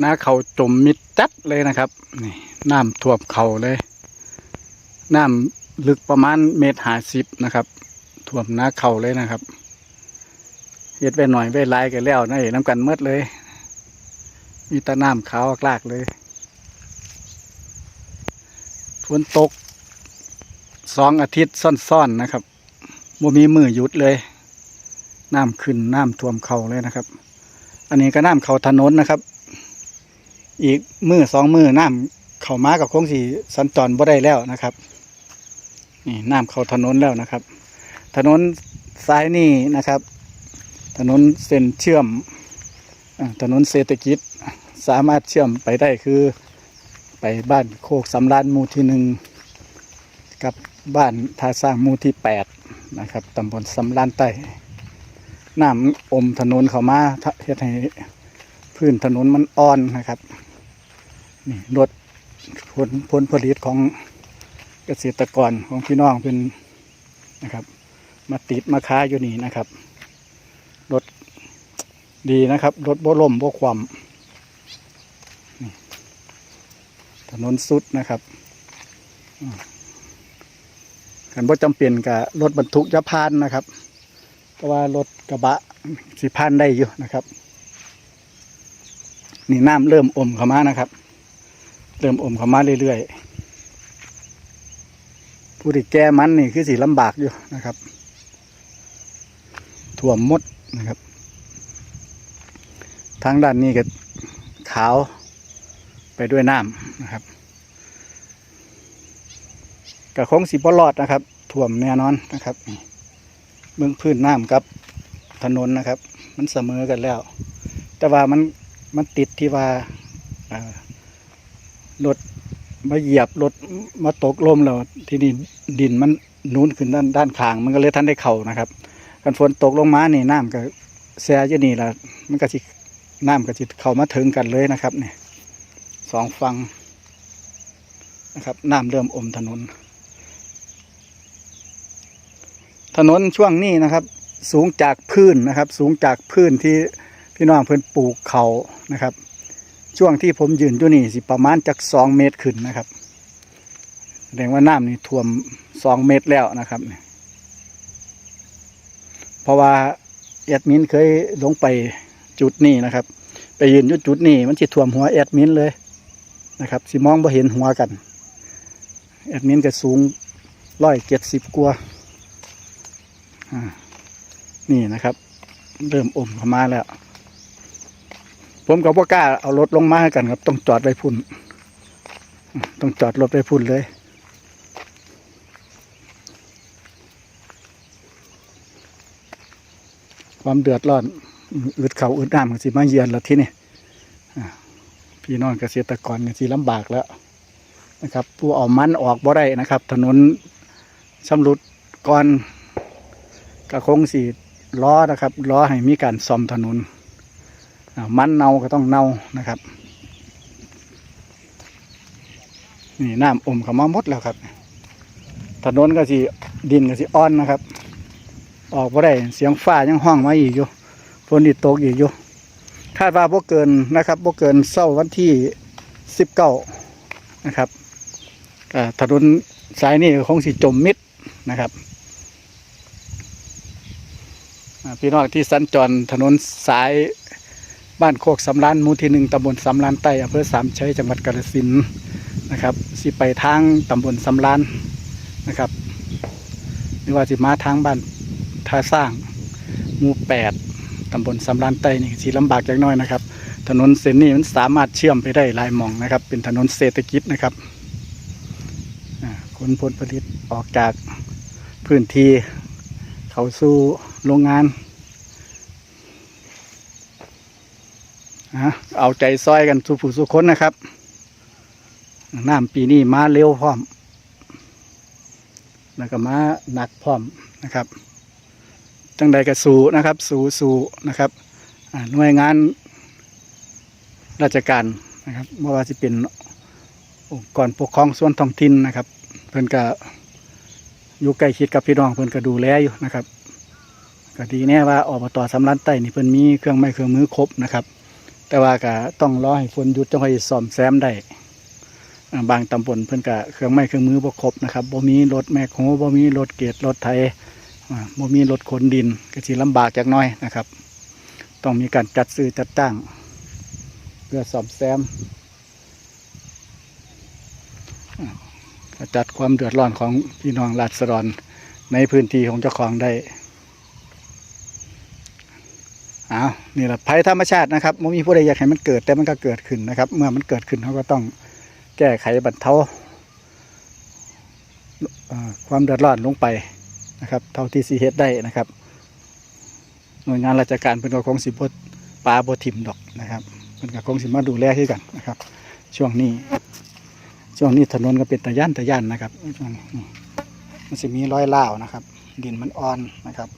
หน้าเขาจมมิดจัดเลยนะครับ นี่น้ำท่วมเขาเลย น้ำลึกประมาณเมตรห้าสิบนะครับ ท่วมหน้าเขาเลยนะครับเฮ็ดไปหน่อยไปหลายกันแล้วนี่น้ำกันเมดเลย มีแตะน้ำขาวกลากเลยฝนตกสองอาทิตย์ซ่อนๆนะครับบ่มีมือหยุดเลย น้ำขึ้นน้ำท่วมเขาเลยนะครับ อันนี้ก็น้ำเขาถนนนะครับ อีกมือสองมือน้ำเข้ามากับโค้งสีสัญจรบ่ได้แล้วนะครับนี่น้ำเข้าถนนแล้วนะครับ ถนนซ้ายนี่นะครับ ถนนเส้นเชื่อมอถนนเศรษฐกิจสามารถเชื่อมไปได้คือไปบ้านโคกสำรานหมู่ที่หนึ่งกับบ้านท่าสร้างหมู่ที่แปดนะครับตำบลสำรานใต้น้ำอมถนนเข้ามาทะเฮ็ดให้พื้นถนนมันอ่อนนะครับ นี่ลดผลผลผลิตของเกษตรกรของพี่น้องเป็นนะครับ มาติดมาค้าอยู่นี่นะครับรถดีนะครับรถบ่ล่มบ่ความถนนสุดนะครับกันบ่จำเป็นกับรถบรรทุกจะพานนะครับเพราะว่ารถกระบะสิพันได้อยู่นะครับ นี่น้ำเริ่มอมเข้ามานะครับ เริ่มอมเข้ามาเรื่อยๆ ผู้ที่แก้มันนี่คือสีลำบากอยู่นะครับถ่วมมดนะครับ ทางด้านนี้ก็ขาวไปด้วยน้ำนะครับกระคงสีบอลอดนะครับ ถ่วมแน่นอนนะครับเบื้องพื้นน้ำกับถนนนะครับ มันเสมอกันแล้ว แต่ว่ามันมันติดที่ว่าอ่า รถมาเหยียบรถมาตกลมแล้วที่นี่ดินมันนูนขึ้นด้านด้านข้าง มันก็เลยท่านได้เข่านะครับกันฝนตกลงมานี่น้ำก็แซ่ยนี่ละมันก็สิน้ำก็สิเข้ามาถึงกันเลยนะครับเนี่ยสองฝั่งนะครับน้ำเริ่มอมถนน ถนนช่วงนี้นะครับ สูงจากพื้นนะครับ สูงจากพื้นที่พี่น้องเพิ่นปลูกเขานะครับ ช่วงที่ผมยืนอยู่นี่สิประมาณจากสองเมตรขึ้นนะครับแสดงว่าน้ำนี่ท่วมสองเมตรแล้วนะครับเพราะว่าแอดมินเคยลงไปจุดนี้นะครับ ไปยืนอยู่จุดนี้มันจะท่วมหัวแอดมินเลยนะครับสิมองบ่เห็นหัวกันแอดมินก็สูงร้อยเจ็ดสิบกว่านี่นะครับ เริ่มอมเข้ามาแล้ว ผมกับพ่อกล้าเอารถลงมาให้กันครับ ต้องจอดไว้พุ่น ต้องจอดรถไว้พุ่นเลยความเดือดร้อนอึดเขาอึดน้ำกันสิมาเยือนแล้วที่นี่พี่น้องเกษตรกรกันสิลำบากแล้วนะครับ ผู้เอามันออกบ่ได้นะครับ ถนนชำรุดก่อนก็คงสีล้อนะครับล้อให้มีการซ่อมถนน มันเน่าก็ต้องเน่านะครับนี่น้ำอมเข้ามาหมดแล้วครับถนนก็สิดินก็สิอ่อนนะครับ ออกมาได้เสียงฟ้ายังห้องมาอีกอยู่ฝนอีตกอีกอยู่คาดว่าพวกเกินนะครับพวกเกินเศร้าวันที่สิบเก้านะครับถนนสายนี้คงสิจมมิดนะครับพี่น้องที่สัญจรถนนสาย บ้านโคกสำรานมู่ที่หนึ่งตำบลสำรานใต้อำเภอสามชัยจังหวัดกาฬสินธุ์นะครับสิไปทางตำบลสำรานนะครับหรือว่าสิมาทางบ้านท่าสร้างหมู่แปดตำบลสำรานใต้นี่สีลำบากจักน้อยนะครับ ถนนเส้นนี้มันสามารถเชื่อมไปได้หลายหม่องนะครับ เป็นถนนเศรษฐกิจนะครับอ่าขนผลผลิตออกจากพื้นที่เขาสู่โรงงานอะ เอาใจซอยกันสุผู้สุคนนะครับ น้ำปีนี้มาเร็วพร้อม แล้วก็มาหนักพร้อมนะครับจังใดก็สู่นะครับ สูสูนะครับหน่วยงานราชการนะครับไม่ว่าจะเป็นองค์กรปกครองส่วนท้องถิ่นนะครับ เพิ่อนก็อยู่ใกล้ชิดกับพี่น้องเพิ่อนก็ดูแลอยู่นะครับก็ดีแน่ว่าอบตสำรันใต้นี่เพิ่อนมีเครื่องไม้เครื่องมือครบนะครับ แต่ว่าก็ต้องรอให้ฝนหยุดจังค่อยซ่อมแซมได้บางตำบลเพิ่นก็เครื่องไม้เครื่องมือบ่ครบนะครับบ่มีรถแมคโฮบ่มีรถเกตรถไถอ่าบ่มีรถขนดินก็สิลำบากจักหน้อยนะครับ ต้องมีการจัดซื้อจัดจ้างเพื่อซ่อมแซมจัดความเดือดร้อนของพี่น้องราษฎรในพื้นที่ของเจ้าของได้อ้าว นี่แหละภัยธรรมชาตินะครับไม่มีผู้ใดอยากให้มันเกิดแต่มันก็เกิดขึ้นนะครับ เมื่อมันเกิดขึ้นเขาก็ต้องแก้ไขบรรเทาความเดือดร้อนลงไปนะครับ เท่าที่สีเฮ็ดได้นะครับ หน่วยงานราชการเป็นก็คงสิบปลาบทิมดอกนะครับเป็นก็คงสิมาดูแลที่กันนะครับ ช่วงนี้ ช่วงนี้ถนนก็เป็นตะย่านตะย่านนะครับช่วงนี้มันจะมีรอยเล่านะครับ ดินมันอ่อนนะครับ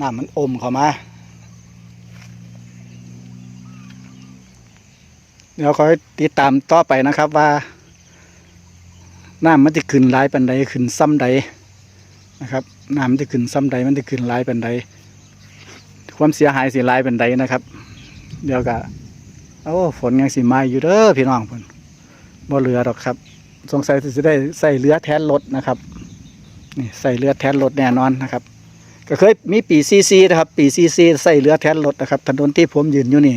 น้ำมันอมเข้ามา เดี๋ยวคอยติดตามต่อไปนะครับว่าน้ำมันจะขึ้นหลายปันใดขึ้นซ้ำใดนะครับน้ำมันจะขึ้นซ้ำใดมันจะขึ้นหลายปันใดความเสียหายสิหลายป็นใดนะครับ เดี๋ยวก็โอ้ฝนยังสิมาอยู่เด้อพี่น้องเพิ่นบ่เหลือหรอกครับ สงสัยจะได้ใส่เรือแทนรถนะครับนี่ใส่เรือแทนรถแน่นอนนะครับ ก็เคยมีปีซีซีนะครับ ปีซีซีใส่เรือแทนรถนะครับถนนที่ผมยืนอยู่นี่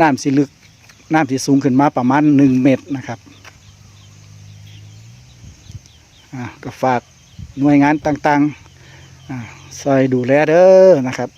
น้ำสิลึก น้ำที่สูงขึ้นมาประมาณหนึ่งเมตรนะครับอ่าก็ฝากหน่วยงานต่างๆอ่าซอยดูแลเด้อนะครับ